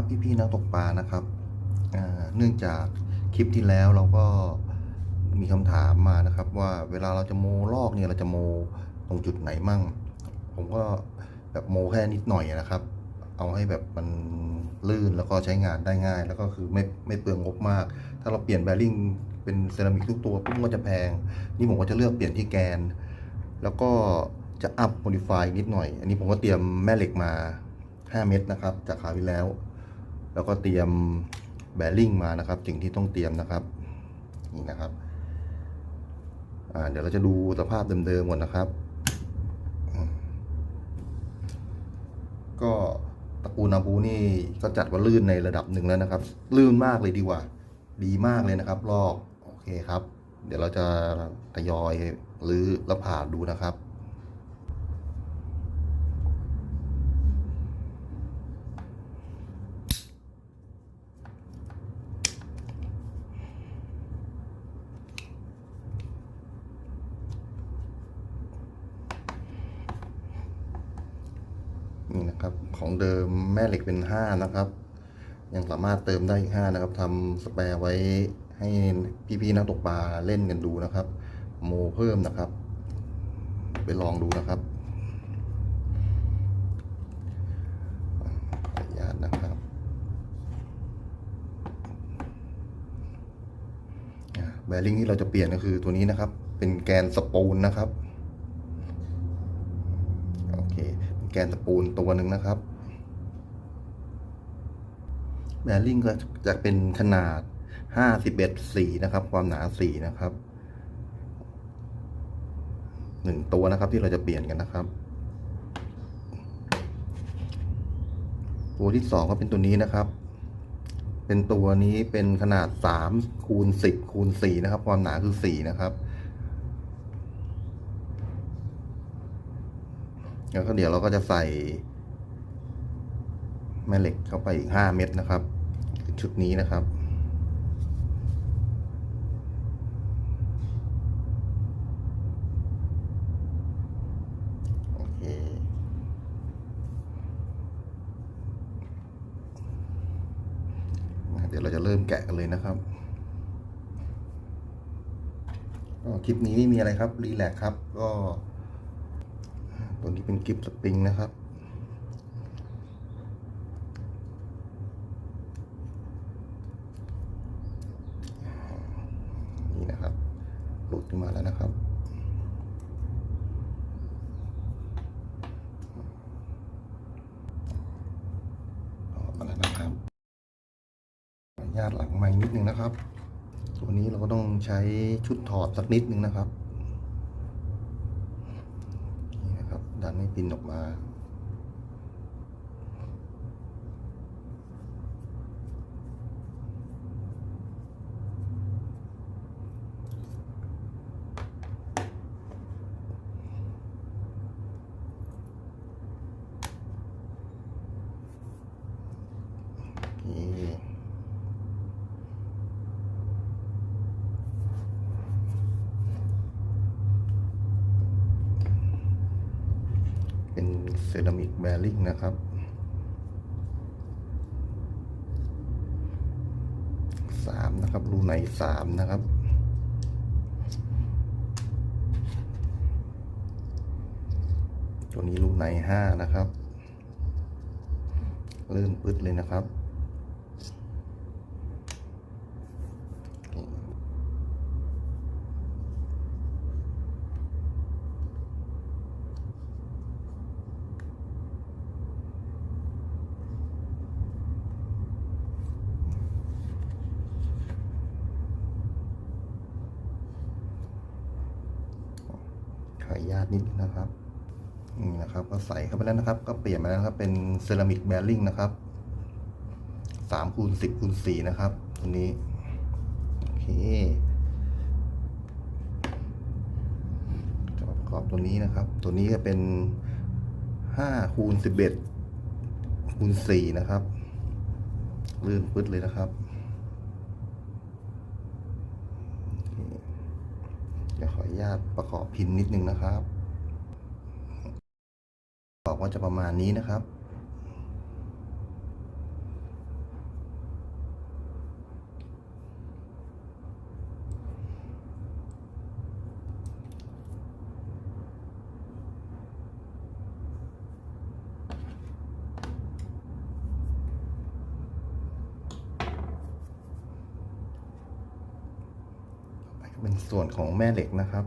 ับพี่ๆนักตกปลานะครับเนื่องจากคลิปที่แล้วเราก็มีคำถามมานะครับ ว่าเวลาเราจะโมลอกเนี่ยเราจะโมตรงจุดไหนมั่ง ผมก็แบบโมแค่นิดหน่อยนะครับ เอาให้แบบมันลื่นแล้วก็ใช้งานได้ง่าย แล้วก็คือไม่ไม่เปลืองงบมาก ถ้าเราเปลี่ยนแบริ่งเป็นเซรามิกทุกตัวปุ๊บก็จะแพง นี่ผมก็จะเลือกเปลี่ยนที่แกน แล้วก็จะอัพโมดิฟายนิดหน่อย อันนี้ผมก็เตรียมแม่เหล็กมา 5 เม็ดนะครับ จากคราวที่แล้ว แล้วก็เตรียมแบริ่งมานะครับสิ่งที่ต้องเตรียมนะครับนี่นะครับอ่าเดี๋ยวเราจะดูสภาพเดิมๆก่อนนะครับ ก็ตะกูนาบูนี่ก็จัดว่าลื่นในระดับหนึ่งแล้วนะครับ ลื่นมากเลยดีกว่า ดีมากเลยนะครับ ลอก โอเคครับ เดี๋ยวเราจะทยอยหรือแล้วผ่าดูนะครับ นี่นะ ครับของเดิมแม่เหล็กเป็นห้านะครับ ยังสามารถเติมได้อีกห้านะครับทำสแปร์ไว้ให้พี่ๆนักตกปลาเล่นกันดูนะครับ โมเพิ่มนะครับ ไปลองดูนะครับขออนุญาตนะครับแบริ่งที่เราจะเปลี่ยนก็คือตัวนี้นะครับ เป็นแกนสปูลนะครับ โอเคเป็น แกนสปูลตัวหนึ่งนะครับแบริ่งก็จะเป็นขนาด 51สีนะครับ ความหนาสีนะครับหนึ่งตัวนะครับที่เราจะเปลี่ยนกันนะครับ ตัวที่สองก็เป็นตัวนี้นะครับ เป็นตัวนี้เป็นขนาด3คูณ10คูณ4นะครับ ความหนาคือ4นะครับ แล้วก็เดี๋ยวเราก็จะใส่ แม่เหล็กเข้าไปอีกห้าเม็ดนะครับ ชุดนี้นะครับโอเคเดี๋ยวเราจะเริ่มแกะกันเลยนะครับก็คลิปนี้ไม่มีอะไรครับ รีแลกซ์ครับ ก็ ตัวนี้เป็นกิฟต์สปริงนะครับ นี่นะครับ หลุดขึ้นมาแล้วนะครับ ออกมาแล้วนะครับขออนุญาตหลังไม้นิดนึงนะครับ ตัวนี้เราก็ต้องใช้ชุดถอดสักนิดนึงนะครับ นี่นะครับ ดันให้ปินออกมา โอเค เป็นเซรามิกแบริ่งนะครับ สามนะครับ รูไหนสามนะครับตัวนี้รูไหนห้านะครับเลื่นปึ๊ดเลยนะครับ ญาตนิดนึงนะครับนี่นะครับ ก็ใส่เข้าไปแล้วนะครับ ก็เปลี่ยนมาแล้วครับ เป็นเซรามิกแบริ่งนะครับสามคูณสิบคูณสี่นะครับตัวนี้โอเคจะประกอบตัวนี้นะครับ ตัวนี้ก็เป็นห้าคูณสิบเอ็ดคูณสี่นะครับลื่นปึ๊ดเลยนะครับโอเคเดี๋ยวขออนุ ญาตประกอบพินนิดนึงนะครับบอกว่าจะประมาณนี้นะครับ เป็นส่วนของแม่เหล็กนะครับ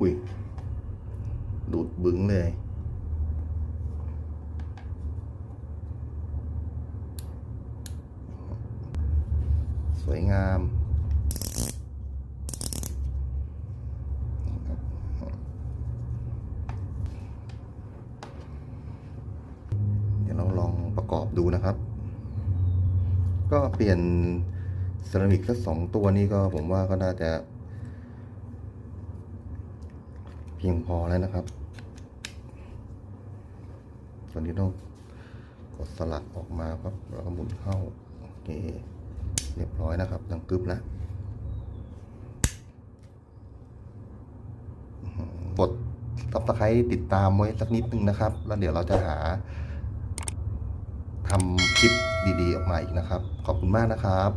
อุ้ย ดูดบึ้งเลยสวยงาม เดี๋ยวเราลอง ประกอบดูนะครับ ก็เปลี่ยนเซรามิกสักสองตัวนี้ก็ผมว่าก็น่าจะ เพียงพอแล้วนะครับตอนนี้ต้องกดสลักออกมาครับแล้วก็หมุนเข้าโอเคเรียบร้อยนะครับ ดังกึบแล้วกดซับสไครต์ติดตามไว้สักนิดนึงนะครับ แล้วเดี๋ยวเราจะหา ทำคลิปดีๆ ออกมาอีกนะครับ ขอบคุณมากนะครับ